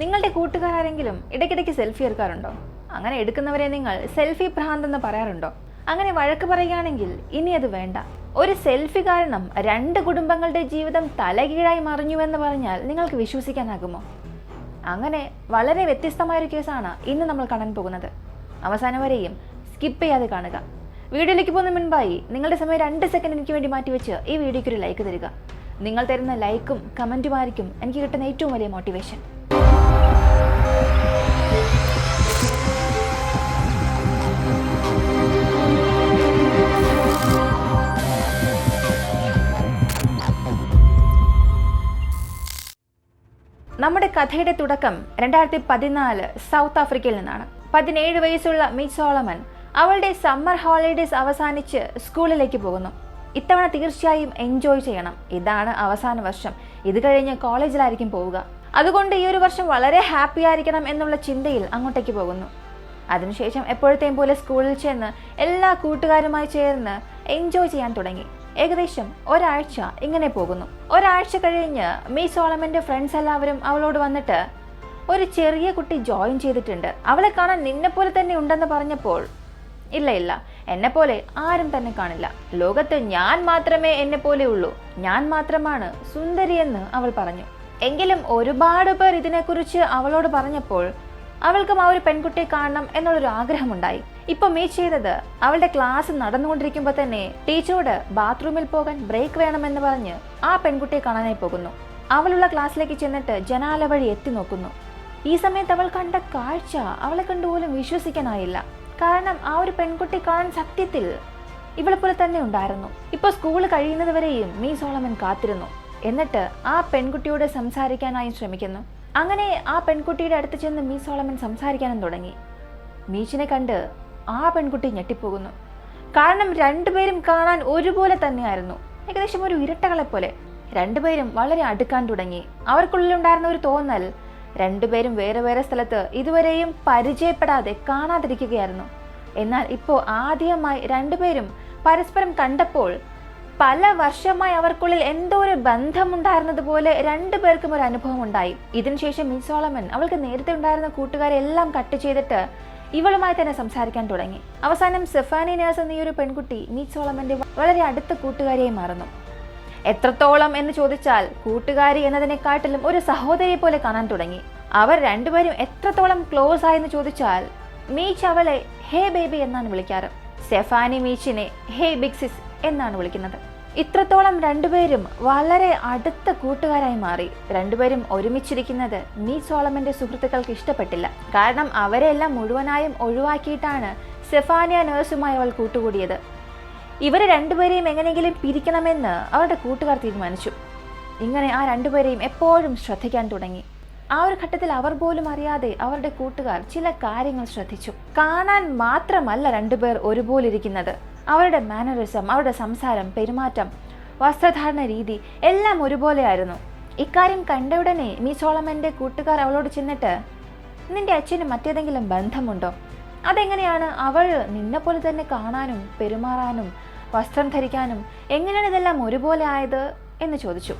നിങ്ങളുടെ കൂട്ടുകാരെങ്കിലും ഇടയ്ക്കിടയ്ക്ക് സെൽഫി എടുക്കാറുണ്ടോ? അങ്ങനെ എടുക്കുന്നവരെ നിങ്ങൾ സെൽഫി ഭ്രാന്തെന്ന് പറയാറുണ്ടോ? അങ്ങനെ വഴക്ക് പറയുകയാണെങ്കിൽ ഇനി അത് വേണ്ട. ഒരു സെൽഫി കാരണം രണ്ട് കുടുംബങ്ങളുടെ ജീവിതം തലകീഴായി മറിഞ്ഞുവെന്ന് പറഞ്ഞാൽ നിങ്ങൾക്ക് വിശ്വസിക്കാനാകുമോ? അങ്ങനെ വളരെ വ്യത്യസ്തമായൊരു കേസാണ് ഇന്ന് നമ്മൾ കാണാൻ പോകുന്നത്. അവസാനം വരെയും സ്കിപ്പ് ചെയ്യാതെ കാണുക. വീഡിയോയിലേക്ക് പോകുന്ന മുൻപായി നിങ്ങളുടെ സമയം രണ്ട് സെക്കൻഡ് എനിക്ക് വേണ്ടി മാറ്റിവെച്ച് ഈ വീഡിയോയ്ക്ക് ഒരു ലൈക്ക് തരിക. നിങ്ങൾ തരുന്ന ലൈക്കും കമന്റുമായിരിക്കും എനിക്ക് കിട്ടുന്ന ഏറ്റവും വലിയ മോട്ടിവേഷൻ നമ്മുടെ കഥയുടെ തുടക്കം രണ്ടായിരത്തി പതിനാല് സൗത്ത് ആഫ്രിക്കയിൽ നിന്നാണ്. പതിനേഴ് വയസ്സുള്ള മിസോളമൻ സോളമൻ അവളുടെ സമ്മർ ഹോളിഡേസ് അവസാനിച്ച് സ്കൂളിലേക്ക് പോകുന്നു. ഇത്തവണ തീർച്ചയായും എൻജോയ് ചെയ്യണം. ഇതാണ് അവസാന വർഷം. ഇത് കഴിഞ്ഞ് കോളേജിലായിരിക്കും പോവുക. അതുകൊണ്ട് ഈ ഒരു വർഷം വളരെ ഹാപ്പി ആയിരിക്കണം എന്നുള്ള ചിന്തയിൽ അങ്ങോട്ടേക്ക് പോകുന്നു. അതിനുശേഷം എപ്പോഴത്തെയും പോലെ സ്കൂളിൽ ചെന്ന് എല്ലാ കൂട്ടുകാരുമായി ചേർന്ന് എൻജോയ് ചെയ്യാൻ തുടങ്ങി. ഏകദേശം ഒരാഴ്ച ഇങ്ങനെ പോകുന്നു. ഒരാഴ്ച കഴിഞ്ഞ് മീ സോളമന്റെ ഫ്രണ്ട്സ് എല്ലാവരും അവളോട് വന്നിട്ട് ഒരു ചെറിയ കുട്ടി ജോയിൻ ചെയ്തിട്ടുണ്ട്. അവളെ കാണാൻ നിന്നെപ്പോലെ തന്നെ ഉണ്ടെന്ന് പറഞ്ഞപ്പോൾ ഇല്ല ഇല്ല. എന്നെപ്പോലെ പോലെ ആരും തന്നെ കാണില്ല. ലോകത്ത് ഞാൻ മാത്രമേ എന്നെ പോലെ ഉള്ളൂ. ഞാൻ മാത്രമാണ് സുന്ദരിയെന്ന് അവൾ പറഞ്ഞു. എങ്കിലും ഒരുപാട് പേർ ഇതിനെക്കുറിച്ച് അവളോട് പറഞ്ഞപ്പോൾ അവൾക്കും ആ ഒരു പെൺകുട്ടിയെ കാണണം എന്നുള്ളൊരു ആഗ്രഹമുണ്ടായി. ഇപ്പൊ മീ ചെയ്തത് അവളുടെ ക്ലാസ് നടന്നുകൊണ്ടിരിക്കുമ്പോൾ തന്നെ ടീച്ചറോട് ബാത്റൂമിൽ പോകാൻ ബ്രേക്ക് വേണമെന്ന് പറഞ്ഞ് ആ പെൺകുട്ടിയെ കാണാനായി പോകുന്നു. അവളുള്ള ക്ലാസ്സിലേക്ക് ചെന്നിട്ട് ജനാല വഴി എത്തി നോക്കുന്നു. ഈ സമയത്ത് അവൾ കണ്ട കാഴ്ച അവളെ കണ്ടുപോലും വിശ്വസിക്കാനായില്ല. കാരണം ആ ഒരു പെൺകുട്ടി കാണാൻ സത്യത്തിൽ ഇവളെ പോലെ തന്നെ ഉണ്ടായിരുന്നു. ഇപ്പൊ സ്കൂൾ കഴിയുന്നത് വരെയും മീ സോളമൻ കാത്തിരുന്നു. എന്നിട്ട് ആ പെൺകുട്ടിയോട് സംസാരിക്കാനായി ശ്രമിക്കുന്നു. അങ്ങനെ ആ പെൺകുട്ടിയുടെ അടുത്ത് ചെന്ന് മീ സോളമൻ സംസാരിക്കാനും തുടങ്ങി. മീച്ചിനെ കണ്ട് ആ പെൺകുട്ടി ഞെട്ടിപ്പോകുന്നു. കാരണം രണ്ടുപേരും കാണാൻ ഒരുപോലെ തന്നെയായിരുന്നു. ഏകദേശം ഒരു ഇരട്ടകളെ പോലെ രണ്ടുപേരും വളരെ അടുക്കാൻ തുടങ്ങി. അവർക്കുള്ളിലുണ്ടായിരുന്ന ഒരു തോന്നൽ രണ്ടുപേരും വേറെ വേറെ സ്ഥലത്ത് ഇതുവരെയും പരിചയപ്പെടാതെ കാണാതിരിക്കുകയായിരുന്നു. എന്നാൽ ഇപ്പോൾ ആദ്യമായി രണ്ടുപേരും പരസ്പരം കണ്ടപ്പോൾ പല വർഷമായി അവർക്കുള്ളിൽ എന്തോ ഒരു ബന്ധമുണ്ടായിരുന്നതുപോലെ രണ്ടുപേർക്കും ഒരു അനുഭവം ഉണ്ടായി. ഇതിനുശേഷം മിസ് സോളമൻ അവൾക്ക് നേരത്തെ ഉണ്ടായിരുന്ന കൂട്ടുകാരെ എല്ലാം കട്ട് ചെയ്തിട്ട് ഇവളുമായി തന്നെ സംസാരിക്കാൻ തുടങ്ങി. അവസാനം സെഫാനി നേഴ്സ് എന്ന ഈ ഒരു പെൺകുട്ടി മീറ്റ് സോളമന്റെ വളരെ അടുത്ത കൂട്ടുകാരിയായി മാറുന്നു. എത്രത്തോളം എന്ന് ചോദിച്ചാൽ കൂട്ടുകാരി എന്നതിനെക്കാട്ടിലും ഒരു സഹോദരിയെ പോലെ കാണാൻ തുടങ്ങി. അവർ രണ്ടുപേരും എത്രത്തോളം ക്ലോസ് ആയെന്ന് ചോദിച്ചാൽ മീച്ച് അവളെ ഹേ ബേബി എന്നാണ് വിളിക്കാറ്. സെഫാനി മീച്ചിനെ ഹേ ബിഗ് സിസ് എന്നാണ് വിളിക്കുന്നത്. ഇത്രത്തോളം രണ്ടുപേരും വളരെ അടുത്ത കൂട്ടുകാരായി മാറി. രണ്ടുപേരും ഒരുമിച്ചിരിക്കുന്നത് മീ സോളമന്റെ സുഹൃത്തുക്കൾക്ക് ഇഷ്ടപ്പെട്ടില്ല. കാരണം അവരെല്ലാം മുഴുവനായും ഒഴിവാക്കിയിട്ടാണ് സെഫാനിയ നേഴ്സുമായി അവൾ കൂട്ടുകൂടിയത്. ഇവരെ രണ്ടുപേരെയും എങ്ങനെയെങ്കിലും പിരിക്കണമെന്ന് അവരുടെ കൂട്ടുകാർ തീരുമാനിച്ചു. ഇങ്ങനെ ആ രണ്ടുപേരെയും എപ്പോഴും ശ്രദ്ധിക്കാൻ തുടങ്ങി. ആ ഒരു ഘട്ടത്തിൽ അവർ പോലും അറിയാതെ അവരുടെ കൂട്ടുകാർ ചില കാര്യങ്ങൾ ശ്രദ്ധിച്ചു. കാണാൻ മാത്രമല്ല രണ്ടുപേർ ഒരുപോലെ ഇരിക്കുന്നത് അവരുടെ മാനറിസം അവരുടെ സംസാരം പെരുമാറ്റം വസ്ത്രധാരണ രീതി എല്ലാം ഒരുപോലെയായിരുന്നു. ഇക്കാര്യം കണ്ട ഉടനെ സോളമന്റെ കൂട്ടുകാർ അവളോട് ചെന്നിട്ട് നിന്റെ അച്ഛന് മറ്റേതെങ്കിലും ബന്ധമുണ്ടോ? അതെങ്ങനെയാണ് അവൾ നിന്നെ പോലെ തന്നെ കാണാനും പെരുമാറാനും വസ്ത്രം ധരിക്കാനും എങ്ങനെയാണ് ഇതെല്ലാം ഒരുപോലെ ആയത്? എന്ന് ചോദിച്ചു.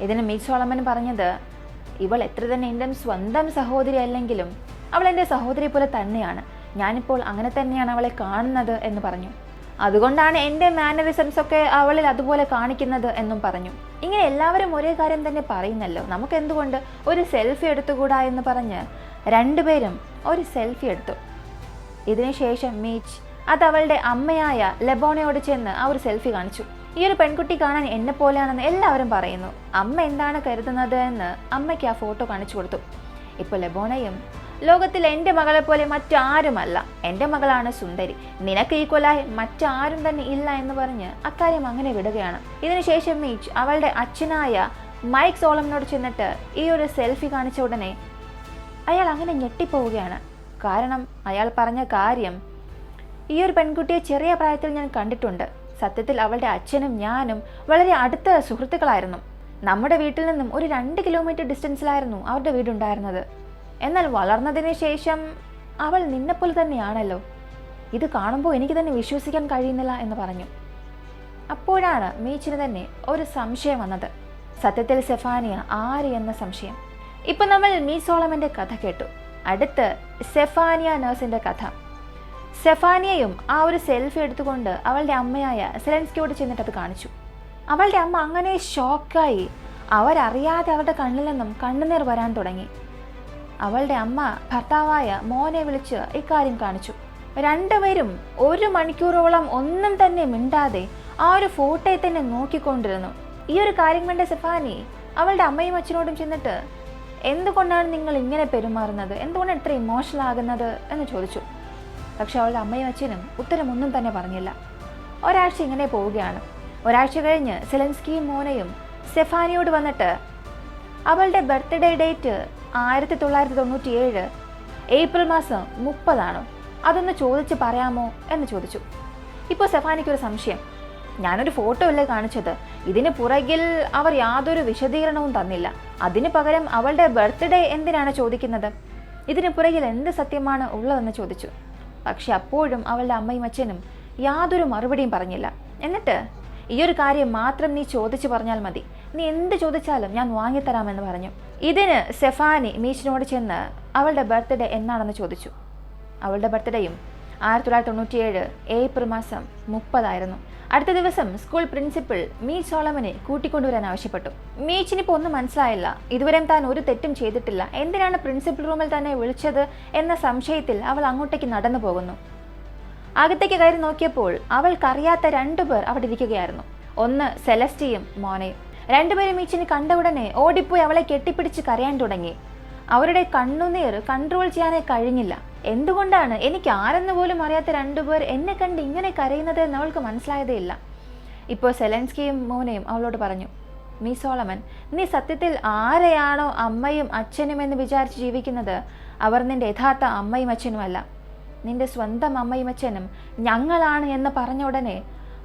ഇതിന് മീ സോളമൻ പറഞ്ഞത് ഇവൾ എത്ര തന്നെ എന്റെ സ്വന്തം സഹോദരി അല്ലെങ്കിലും അവൾ എന്റെ സഹോദരി പോലെ തന്നെയാണ്. ഞാനിപ്പോൾ അങ്ങനെ തന്നെയാണ് അവളെ കാണുന്നത് എന്ന് പറഞ്ഞു. അതുകൊണ്ടാണ് എന്റെ മാനറിസംസ് ഒക്കെ അവളിൽ അതുപോലെ കാണിക്കുന്നത് എന്നും പറഞ്ഞു. ഇങ്ങനെ എല്ലാവരും ഒരേ കാര്യം തന്നെ പറയുന്നല്ലോ. നമുക്ക് എന്തുകൊണ്ട് ഒരു സെൽഫി എടുത്തുകൂടാ എന്ന് പറഞ്ഞ് രണ്ടുപേരും ഒരു സെൽഫി എടുത്തു. ഇതിനുശേഷം മീച്ച് അത് അവളുടെ അമ്മയായ ലെബോണയോട് ചെന്ന് ആ ഒരു സെൽഫി കാണിച്ചു. ഈ ഒരു പെൺകുട്ടി കാണാൻ എന്നെ പോലെയാണെന്ന് എല്ലാവരും പറയുന്നു. അമ്മ എന്താണ് കരുതുന്നത് എന്ന് അമ്മയ്ക്ക് ആ ഫോട്ടോ കാണിച്ചു കൊടുത്തു. ഇപ്പോൾ ലെബോണയും ലോകത്തിൽ എന്റെ മകളെ പോലെ മറ്റാരുമല്ല. എന്റെ മകളാണ് സുന്ദരി. നിനക്ക് ഈ കൊലായി മറ്റാരും തന്നെ ഇല്ല എന്ന് പറഞ്ഞ് അക്കാര്യം അങ്ങനെ വിടുകയാണ്. ഇതിനുശേഷം മീച്ച് അവളുടെ അച്ഛനായ മൈക്ക് സോളമിനോട് ചെന്നിട്ട് ഈ ഒരു സെൽഫി കാണിച്ച ഉടനെ അയാൾ അങ്ങനെ ഞെട്ടിപ്പോവുകയാണ്. കാരണം അയാൾ പറഞ്ഞ കാര്യം ഈ ഒരു പെൺകുട്ടിയെ ചെറിയ പ്രായത്തിൽ ഞാൻ കണ്ടിട്ടുണ്ട്. സത്യത്തിൽ അവളുടെ അച്ഛനും ഞാനും വളരെ അടുത്ത സുഹൃത്തുക്കളായിരുന്നു. നമ്മുടെ വീട്ടിൽ നിന്നും ഒരു രണ്ട് കിലോമീറ്റർ ഡിസ്റ്റൻസിലായിരുന്നു അവരുടെ വീടുണ്ടായിരുന്നത്. എന്നാൽ വളർന്നതിന് ശേഷം അവൾ നിന്നെപ്പോലെ തന്നെയാണല്ലോ. ഇത് കാണുമ്പോൾ എനിക്ക് തന്നെ വിശ്വസിക്കാൻ കഴിയുന്നില്ല എന്ന് പറഞ്ഞു. അപ്പോഴാണ് മീച്ചിന് തന്നെ ഒരു സംശയം വന്നത്. സത്യത്തിൽ സെഫാനിയ ആര് എന്ന സംശയം. ഇപ്പൊ നമ്മൾ മീ സോളമന്റെ കഥ കേട്ടു. അടുത്ത് സെഫാനിയ നേഴ്സിന്റെ കഥ. സെഫാനിയയും ആ ഒരു സെൽഫി എടുത്തുകൊണ്ട് അവളുടെ അമ്മയായ സെലൻസ്കിയോട് ചെന്നിട്ട് അത് കാണിച്ചു. അവളുടെ അമ്മ അങ്ങനെ ഷോക്കായി. അവരറിയാതെ അവരുടെ കണ്ണിൽ നിന്നും കണ്ണുനീർ വരാൻ തുടങ്ങി. അവളുടെ അമ്മ ഭർത്താവായ മോനെ വിളിച്ച് ഇക്കാര്യം കാണിച്ചു. രണ്ടുപേരും ഒരു മണിക്കൂറോളം ഒന്നും തന്നെ മിണ്ടാതെ ആ ഒരു ഫോട്ടോയെ തന്നെ നോക്കിക്കൊണ്ടിരുന്നു. ഈ ഒരു കാര്യം കണ്ട സെഫാനി അവളുടെ അമ്മയും അച്ഛനോടും ചെന്നിട്ട് എന്തുകൊണ്ടാണ് നിങ്ങൾ ഇങ്ങനെ പെരുമാറുന്നത്? എന്തുകൊണ്ടാണ് ഇത്ര ഇമോഷണൽ ആകുന്നത്? എന്ന് ചോദിച്ചു. പക്ഷെ അവളുടെ അമ്മയും അച്ഛനും ഉത്തരമൊന്നും തന്നെ പറഞ്ഞില്ല. ഒരാഴ്ച ഇങ്ങനെ പോവുകയാണ്. ഒരാഴ്ച കഴിഞ്ഞ് സെലൻസ്കിയും മോനയും സെഫാനിയോട് വന്നിട്ട് അവളുടെ ബർത്ത്ഡേ ഡേറ്റ് ആയിരത്തി തൊള്ളായിരത്തി തൊണ്ണൂറ്റി ഏഴ് ഏപ്രിൽ മാസം മുപ്പതാണോ. അതൊന്ന് ചോദിച്ച് പറയാമോ എന്ന് ചോദിച്ചു. ഇപ്പോൾ സെഫാനിക്കൊരു സംശയം. ഞാനൊരു ഫോട്ടോ അല്ലേ കാണിച്ചത്? ഇതിന് പുറകിൽ അവർ യാതൊരു വിശദീകരണവും തന്നില്ല. അതിന് പകരം അവളുടെ ബർത്ത്ഡേ എന്തിനാണ് ചോദിക്കുന്നത്? ഇതിന് പുറകിൽ എന്ത് സത്യമാണ് ഉള്ളതെന്ന് ചോദിച്ചു. പക്ഷെ അപ്പോഴും അവളുടെ അമ്മയും അച്ഛനും യാതൊരു മറുപടിയും പറഞ്ഞില്ല. എന്നിട്ട് ഈ ഒരു കാര്യം മാത്രം നീ ചോദിച്ചു പറഞ്ഞാൽ മതി. നീ എന്ത് ചോദിച്ചാലും ഞാൻ വാങ്ങിത്തരാമെന്ന് പറഞ്ഞു. ഇതിന് സെഫാനി മീച്ചിനോട് ചെന്ന് അവളുടെ ബർത്ത്ഡേ എന്നാണെന്ന് ചോദിച്ചു. അവളുടെ ബർത്ത്ഡേയും ആയിരത്തി തൊള്ളായിരത്തി തൊണ്ണൂറ്റിയേഴ് ഏപ്രിൽ മാസം മുപ്പതായിരുന്നു. അടുത്ത ദിവസം സ്കൂൾ പ്രിൻസിപ്പൽ മീച്ച് സോളമനെ കൂട്ടിക്കൊണ്ടുവരാൻ ആവശ്യപ്പെട്ടു. മീച്ചിനിപ്പോൾ ഒന്നും മനസ്സിലായില്ല. ഇതുവരെയും താൻ ഒരു തെറ്റും ചെയ്തിട്ടില്ല. എന്തിനാണ് പ്രിൻസിപ്പൽ റൂമിൽ തന്നെ വിളിച്ചത് എന്ന സംശയത്തിൽ അവൾ അങ്ങോട്ടേക്ക് നടന്നു പോകുന്നു. അകത്തേക്ക് കയറി നോക്കിയപ്പോൾ അവൾക്കറിയാത്ത രണ്ടുപേർ അവിടെ ഇരിക്കുകയായിരുന്നു. ഒന്ന് സെലസ്റ്റിയും മോനയും. രണ്ടുപേരും മീച്ചിനെ കണ്ട ഉടനെ ഓടിപ്പോയി അവളെ കെട്ടിപ്പിടിച്ച് കരയാൻ തുടങ്ങി. അവരുടെ കണ്ണുനീർ കൺട്രോൾ ചെയ്യാനേ കഴിഞ്ഞില്ല. എന്തുകൊണ്ടാണ് എനിക്ക് ആരെന്ന് പോലും അറിയാത്ത രണ്ടുപേർ എന്നെ കണ്ട് ഇങ്ങനെ കരയുന്നത് എന്ന് അവൾക്ക് മനസ്സിലായതേ ഇല്ല. ഇപ്പോൾ സെലൻസ്കിയും മോനയും അവളോട് പറഞ്ഞു മീ സോളമൻ നീ സത്യത്തിൽ ആരെയാണോ അമ്മയും അച്ഛനും എന്ന് വിചാരിച്ച് ജീവിക്കുന്നത്? അവർ നിന്റെ യഥാർത്ഥ അമ്മയും അച്ഛനുമല്ല നിന്റെ സ്വന്തം അമ്മയും അച്ഛനും ഞങ്ങളാണ് എന്ന് പറഞ്ഞ ഉടനെ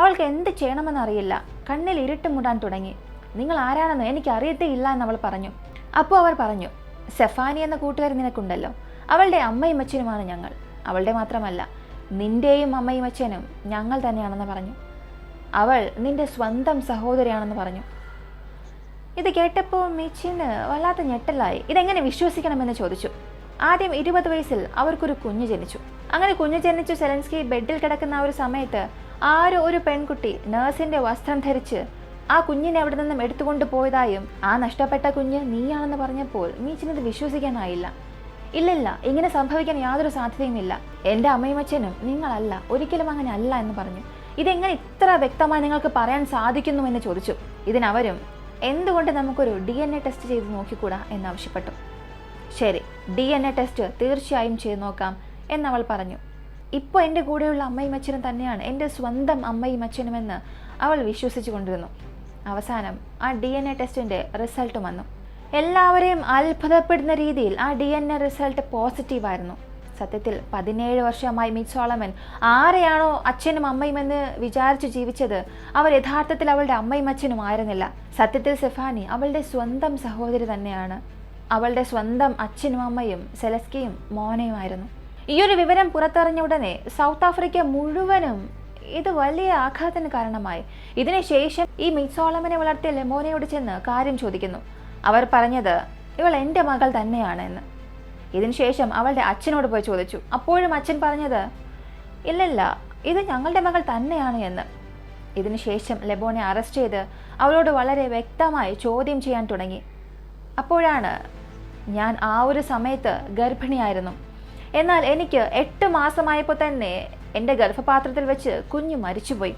അവൾക്ക് എന്ത് ചെയ്യണമെന്നറിയില്ല കണ്ണിൽ ഇരുട്ട് മൂടാൻ തുടങ്ങി. നിങ്ങൾ ആരാണെന്ന് എനിക്ക് അറിയത്തേ ഇല്ല എന്ന് അവൾ പറഞ്ഞു. അപ്പോൾ അവർ പറഞ്ഞു സെഫാനി എന്ന കൂട്ടുകാരി നിനക്കുണ്ടല്ലോ. അവളുടെ അമ്മയും അച്ഛനുമാണ് ഞങ്ങൾ. അവളുടെ മാത്രമല്ല നിന്റെയും അമ്മയും അച്ഛനും ഞങ്ങൾ തന്നെയാണെന്ന് പറഞ്ഞു. അവൾ നിന്റെ സ്വന്തം സഹോദരിയാണെന്ന് പറഞ്ഞു. ഇത് കേട്ടപ്പോൾ മിച്ചിന് വല്ലാത്ത ഞെട്ടലായി. ഇതെങ്ങനെ വിശ്വസിക്കണമെന്ന് ചോദിച്ചു. ആദ്യം ഇരുപത് വയസ്സിൽ അവർക്കൊരു കുഞ്ഞ് ജനിച്ചു. അങ്ങനെ കുഞ്ഞ് ജനിച്ചു സെലൻസ്കി ബെഡിൽ കിടക്കുന്ന ആ ഒരു സമയത്ത് ആരോ ഒരു പെൺകുട്ടി നേഴ്സിന്റെ വസ്ത്രം ധരിച്ച് ആ കുഞ്ഞിനെ അവിടെ നിന്നും എടുത്തുകൊണ്ട് പോയതായും ആ നഷ്ടപ്പെട്ട കുഞ്ഞ് നീയാണെന്ന് പറഞ്ഞപ്പോൾ മീച്ചിനത് വിശ്വസിക്കാനായില്ല. ഇല്ലില്ല ഇങ്ങനെ സംഭവിക്കാൻ യാതൊരു സാധ്യതയുമില്ല. എന്റെ അമ്മയും അച്ഛനും നിങ്ങളല്ല ഒരിക്കലും അങ്ങനെ അല്ല എന്ന് പറഞ്ഞു. ഇതെങ്ങനെ ഇത്ര വ്യക്തമായി നിങ്ങൾക്ക് പറയാൻ സാധിക്കുന്നു എന്ന് ചോദിച്ചു. ഇതിനവരും എന്തുകൊണ്ട് നമുക്കൊരു ഡി എൻ എ ടെസ്റ്റ് ചെയ്ത് നോക്കിക്കൂടാ എന്നാവശ്യപ്പെട്ടു ശരി ഡി എൻ എ ടെസ്റ്റ് തീർച്ചയായും ചെയ്ത് നോക്കാം എന്നവൾ പറഞ്ഞു. ഇപ്പോൾ എന്റെ കൂടെയുള്ള അമ്മയും അച്ഛനും തന്നെയാണ് എന്റെ സ്വന്തം അമ്മയും അച്ഛനുമെന്ന് അവൾ വിശ്വസിച്ചു കൊണ്ടിരുന്നു. അവസാനം ആ ഡി എൻ എ ടെസ്റ്റിന്റെ റിസൾട്ട് വന്നു. എല്ലാവരെയും അത്ഭുതപ്പെടുന്ന രീതിയിൽ ആ ഡി എൻ എ റിസൾട്ട് പോസിറ്റീവായിരുന്നു സത്യത്തിൽ പതിനേഴ് വർഷമായി മിച്ചോളമൻ ആരെയാണോ അച്ഛനും അമ്മയും എന്ന് വിചാരിച്ചു ജീവിച്ചത് അവർ യഥാർത്ഥത്തിൽ അവളുടെ അമ്മയും അച്ഛനും ആയിരുന്നില്ല. സത്യത്തിൽ സെഫാനി അവളുടെ സ്വന്തം സഹോദരി തന്നെയാണ്. അവളുടെ സ്വന്തം അച്ഛനും അമ്മയും സെലസ്കിയും മോനയുമായിരുന്നു. ഈ ഒരു വിവരം പുറത്തറിഞ്ഞ ഉടനെ സൗത്ത് ആഫ്രിക്ക മുഴുവനും ഇത് വലിയ ആഘാതത്തിന് കാരണമായി. ഇതിനുശേഷം ഈ മിസോളമനെ വളർത്തിയ ലെമോനയോട് ചെന്ന് കാര്യം ചോദിക്കുന്നു. അവർ പറഞ്ഞത് ഇവൾ എന്റെ മകൾ തന്നെയാണ് എന്ന് ഇതിനുശേഷം അവളുടെ അച്ഛനോട് പോയി ചോദിച്ചു. അപ്പോഴും അച്ഛൻ പറഞ്ഞത് ഇല്ലല്ല ഇത് ഞങ്ങളുടെ മകൾ തന്നെയാണ് എന്ന് ഇതിനുശേഷം ലെബോനെ അറസ്റ്റ് ചെയ്ത് അവളോട് വളരെ വ്യക്തമായി ചോദ്യം ചെയ്യാൻ തുടങ്ങി. അപ്പോഴാണ് ഞാൻ ആ ഒരു സമയത്ത് ഗർഭിണിയായിരുന്നു. എന്നാൽ എനിക്ക് എട്ട് മാസമായപ്പോൾ തന്നെ എന്റെ ഗർഭപാത്രത്തിൽ വെച്ച് കുഞ്ഞു മരിച്ചുപോയി.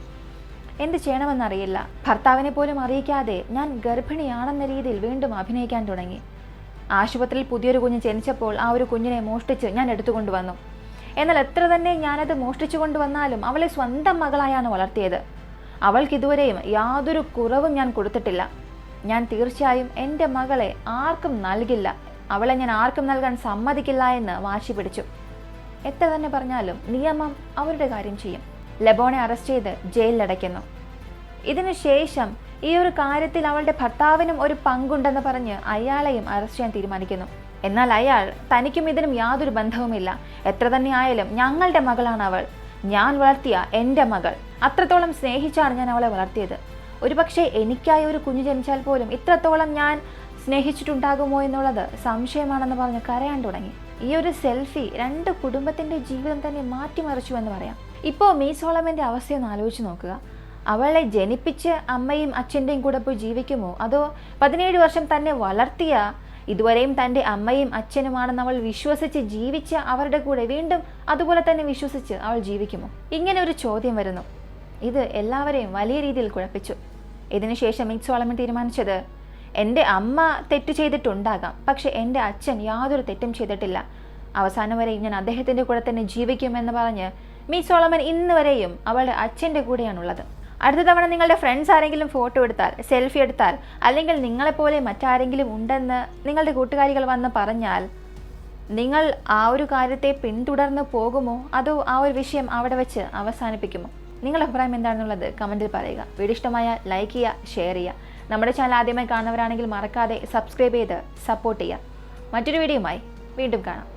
എന്ത് ചെയ്യണമെന്നറിയില്ല. ഭർത്താവിനെ പോലും അറിയിക്കാതെ ഞാൻ ഗർഭിണിയാണെന്ന രീതിയിൽ വീണ്ടും അഭിനയിക്കാൻ തുടങ്ങി. ആശുപത്രിയിൽ പുതിയൊരു കുഞ്ഞ് ജനിച്ചപ്പോൾ ആ ഒരു കുഞ്ഞിനെ മോഷ്ടിച്ച് ഞാൻ എടുത്തുകൊണ്ടുവന്നു. എന്നാൽ എത്ര തന്നെ ഞാനത് മോഷ്ടിച്ചു കൊണ്ടുവന്നാലും അവളെ സ്വന്തം മകളായാണ് വളർത്തിയത്. അവൾക്ക് ഇതുവരെയും യാതൊരു കുറവും ഞാൻ കൊടുത്തിട്ടില്ല. ഞാൻ തീർച്ചയായും എന്റെ മകളെ ആർക്കും നൽകില്ല. അവളെ ഞാൻ ആർക്കും നൽകാൻ സമ്മതിക്കില്ല എന്ന് വാശി പിടിച്ചു. എത്ര തന്നെ പറഞ്ഞാലും നിയമം അവരുടെ കാര്യം ചെയ്യും. ലെബോണെ അറസ്റ്റ് ചെയ്ത് ജയിലിലടയ്ക്കുന്നു. ഇതിനുശേഷം ഈ ഒരു കാര്യത്തിൽ അവളുടെ ഭർത്താവിനും ഒരു പങ്കുണ്ടെന്ന് പറഞ്ഞ് അയാളെയും അറസ്റ്റ് ചെയ്യാൻ തീരുമാനിക്കുന്നു. എന്നാൽ അയാൾ തനിക്കും ഇതിനും യാതൊരു ബന്ധവുമില്ല. എത്ര തന്നെയായാലും ഞങ്ങളുടെ മകളാണ് അവൾ. ഞാൻ വളർത്തിയ എന്റെ മകൾ. അത്രത്തോളം സ്നേഹിച്ചാണ് ഞാൻ അവളെ വളർത്തിയത്. ഒരുപക്ഷെ എനിക്കായി ഒരു കുഞ്ഞു ജനിച്ചാൽ പോലും ഇത്രത്തോളം ഞാൻ സ്നേഹിച്ചിട്ടുണ്ടാകുമോ എന്നുള്ളത് സംശയമാണെന്ന് പറഞ്ഞ് കരയാൻ തുടങ്ങി. ഈ ഒരു സെൽഫി രണ്ട് കുടുംബത്തിന്റെ ജീവിതം തന്നെ മാറ്റിമറിച്ചു എന്ന് പറയാം. ഇപ്പോൾ മീ സോളമന്റെ അവസ്ഥയൊന്ന് ആലോചിച്ച് നോക്കുക. അവളെ ജനിപ്പിച്ച് അമ്മയും അച്ഛന്റെയും കൂടെ പോയി ജീവിക്കുമോ? അതോ പതിനേഴ് വർഷം തന്നെ വളർത്തിയ ഇതുവരെയും തന്റെ അമ്മയും അച്ഛനുമാണെന്ന് അവൾ വിശ്വസിച്ച് ജീവിച്ച അവരുടെ കൂടെ വീണ്ടും അതുപോലെ തന്നെ വിശ്വസിച്ച് അവൾ ജീവിക്കുമോ? ഇങ്ങനെ ഒരു ചോദ്യം വരുന്നു. ഇത് എല്ലാവരെയും വലിയ രീതിയിൽ കുഴപ്പിച്ചു. ഇതിനുശേഷം മിക്സോളമൻ തീരുമാനിച്ചത് എന്റെ അമ്മ തെറ്റ് ചെയ്തിട്ടുണ്ടാകാം. പക്ഷെ എന്റെ അച്ഛൻ യാതൊരു തെറ്റും ചെയ്തിട്ടില്ല. അവസാനം വരെയും ഞാൻ അദ്ദേഹത്തിന്റെ കൂടെ തന്നെ ജീവിക്കുമെന്ന് പറഞ്ഞ് മീ സോളമൻ ഇന്ന് വരെയും അവളുടെ അച്ഛന്റെ കൂടെയാണുള്ളത്. അടുത്ത തവണ നിങ്ങളുടെ ഫ്രണ്ട്സ് ആരെങ്കിലും ഫോട്ടോ എടുത്താൽ സെൽഫി എടുത്താൽ അല്ലെങ്കിൽ നിങ്ങളെപ്പോലെ മറ്റാരെങ്കിലും ഉണ്ടെന്ന് നിങ്ങളുടെ കൂട്ടുകാരികൾ വന്ന് പറഞ്ഞാൽ നിങ്ങൾ ആ ഒരു കാര്യത്തെ പിന്തുടർന്ന് പോകുമോ? അതോ ആ ഒരു വിഷയം അവിടെ വെച്ച് അവസാനിപ്പിക്കുമോ? നിങ്ങളുടെ അഭിപ്രായം എന്താണെന്നുള്ളത് കമന്റിൽ പറയുക. വീഡിയോ ഇഷ്ടമായ ലൈക്ക് ചെയ്യുക ഷെയർ ചെയ്യുക. നമ്മുടെ ചാനൽ ആദ്യമായി കാണുന്നവരാണെങ്കിൽ മറക്കാതെ സബ്സ്ക്രൈബ് ചെയ്ത് സപ്പോർട്ട് ചെയ്യുക. മറ്റൊരു വീഡിയോയുമായി വീണ്ടും കാണാം.